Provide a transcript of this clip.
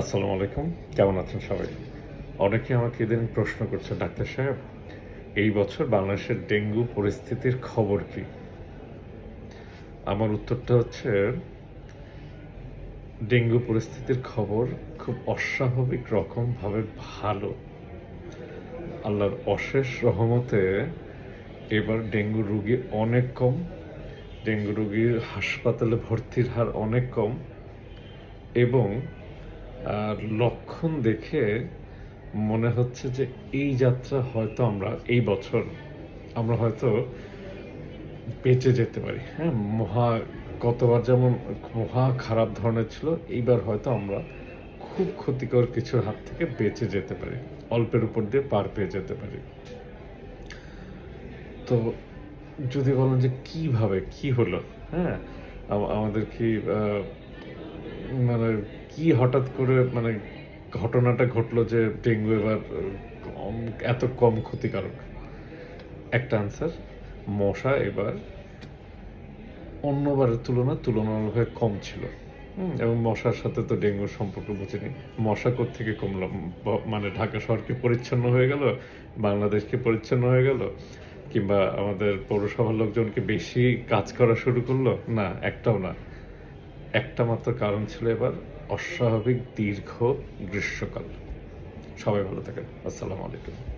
আসসালামু আলাইকুম। কেমন আছেন সবাই? অনেকে আমাকে এদিন প্রশ্ন করছে, ডাক্তার সাহেব, এই বছর বাংলাদেশের ডেঙ্গু পরিস্থিতির খবর কি? আমার উত্তরটা হচ্ছে, ডেঙ্গু পরিস্থিতির খবর খুব অস্বাভাবিক রকমভাবে ভালো। আল্লাহর অশেষ রহমতে এবার ডেঙ্গু রুগী অনেক কম, ডেঙ্গু রুগীর হাসপাতালে ভর্তির হার অনেক কম এবং আর লক্ষণ দেখে মনে হচ্ছে যে এই যাত্রা হয়তো আমরা, এই বছর আমরা হয়তো বেঁচে যেতে পারি। হ্যাঁ মহা, গতবার যেমন মহা খারাপ ধরনের ছিল, এইবার হয়তো আমরা খুব ক্ষতিকর কিছুর হাত থেকে বেঁচে যেতে পারি, অল্পের উপর দিয়ে পার পেয়ে যেতে পারি। তো যদি বলেন যে কীভাবে, কি হলো? হ্যাঁ আমাদের কি মানে কি হঠাৎ করে মানে ঘটনাটা ঘটলো যে ডেঙ্গু এবার কম- এত কম ক্ষতিকারক? একটা আনসার মশা এবার অন্যবারের তুলনায় তুলনামূলকভাবে কম ছিল। এবং মশার সাথে তো ডেঙ্গুর সম্পর্ক বুঝিনি মশা থেকে কমলাম? মানে ঢাকা শহরকে পরিচ্ছন্ন হয়ে গেল? বাংলাদেশকে পরিচ্ছন্ন হয়ে গেল? কিংবা আমাদের পৌরসভার লোকজনকে বেশি কাজ করা শুরু করল? না, একটাও না। একটা মাত্র কারণ ছিল এবার অস্বাভাবিক দীর্ঘ গ্রীষ্মকাল। সবাই ভালো থাকেন। আসসালামু আলাইকুম।